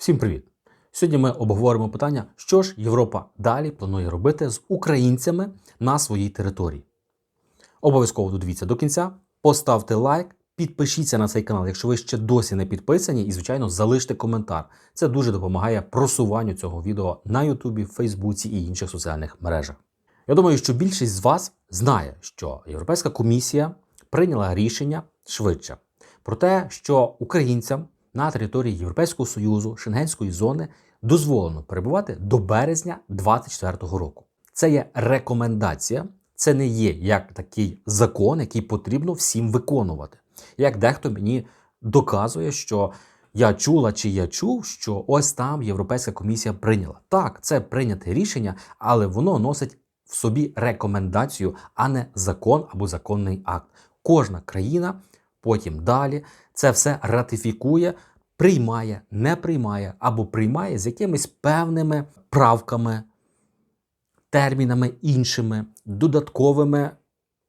Всім привіт! Сьогодні ми обговоримо питання, що ж Європа далі планує робити з українцями на своїй території. Обов'язково додивіться до кінця, поставте лайк, підпишіться на цей канал, якщо ви ще досі не підписані, і, звичайно, залиште коментар. Це дуже допомагає просуванню цього відео на Ютубі, Фейсбуці і інших соціальних мережах. Я думаю, що більшість з вас знає, що Європейська комісія прийняла рішення швидше про те, що українцям на території Європейського Союзу, Шенгенської зони дозволено перебувати до березня 2024 року. Це є рекомендація, це не є як такий закон, який потрібно всім виконувати. Як дехто мені доказує, що я чула чи я чув, що ось там Європейська комісія прийняла. Так, це прийняте рішення, але воно носить в собі рекомендацію, а не закон або законний акт. Кожна країна потім далі це все ратифікує, приймає, не приймає або приймає з якимись певними правками, термінами іншими, додатковими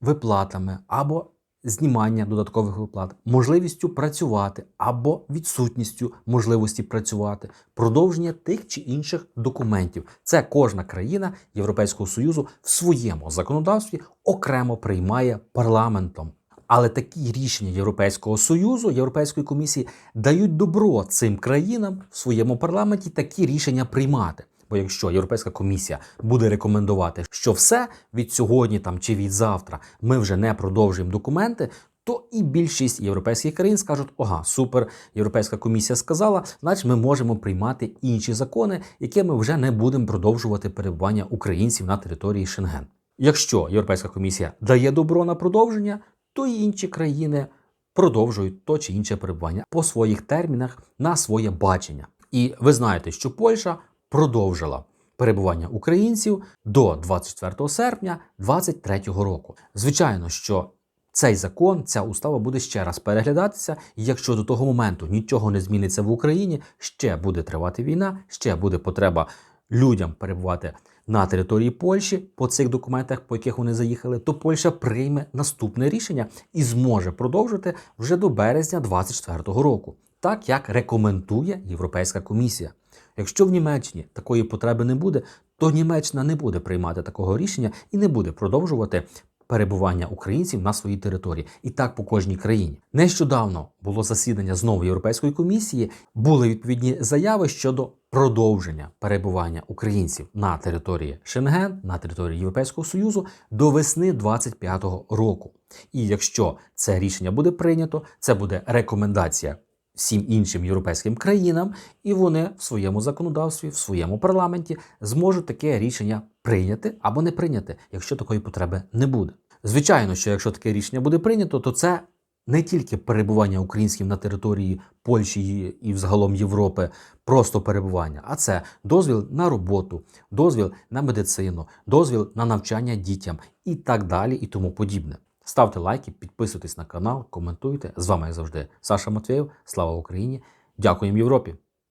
виплатами або знімання додаткових виплат, можливістю працювати або відсутністю можливості працювати, продовження тих чи інших документів. Це кожна країна Європейського Союзу в своєму законодавстві окремо приймає парламентом. Але такі рішення Європейського союзу, Європейської комісії дають добро цим країнам в своєму парламенті такі рішення приймати. Бо якщо Європейська комісія буде рекомендувати, що все від сьогодні там чи від завтра ми вже не продовжуємо документи, то і більшість європейських країн скажуть: ага, супер, Європейська комісія сказала, значить ми можемо приймати інші закони, якими вже не будемо продовжувати перебування українців на території Шенген. Якщо Європейська комісія дає добро на продовження, то й інші країни продовжують то чи інше перебування по своїх термінах на своє бачення. І ви знаєте, що Польща продовжила перебування українців до 24 серпня 2023 року. Звичайно, що цей закон, ця устава буде ще раз переглядатися, і якщо до того моменту нічого не зміниться в Україні, ще буде тривати війна, ще буде потреба людям перебувати на території Польщі по цих документах, по яких вони заїхали, то Польща прийме наступне рішення і зможе продовжити вже до березня 2024 року, так як рекомендує Європейська комісія. Якщо в Німеччині такої потреби не буде, то Німеччина не буде приймати такого рішення і не буде продовжувати перебування українців на своїй території, і так по кожній країні. Нещодавно було засідання знову Європейської комісії. Були відповідні заяви щодо продовження перебування українців на території Шенген, на території Європейського Союзу до весни 2025 року. І якщо це рішення буде прийнято, це буде рекомендація. Всім іншим європейським країнам, і вони в своєму законодавстві, в своєму парламенті зможуть таке рішення прийняти або не прийняти, якщо такої потреби не буде. Звичайно, що якщо таке рішення буде прийнято, то це не тільки перебування українським на території Польщі і взагалом Європи, просто перебування, а це дозвіл на роботу, дозвіл на медицину, дозвіл на навчання дітям і так далі, і тому подібне. Ставте лайки, підписуйтесь на канал, коментуйте. З вами як завжди Саша Матвєєв. Слава Україні! Дякуємо Європі!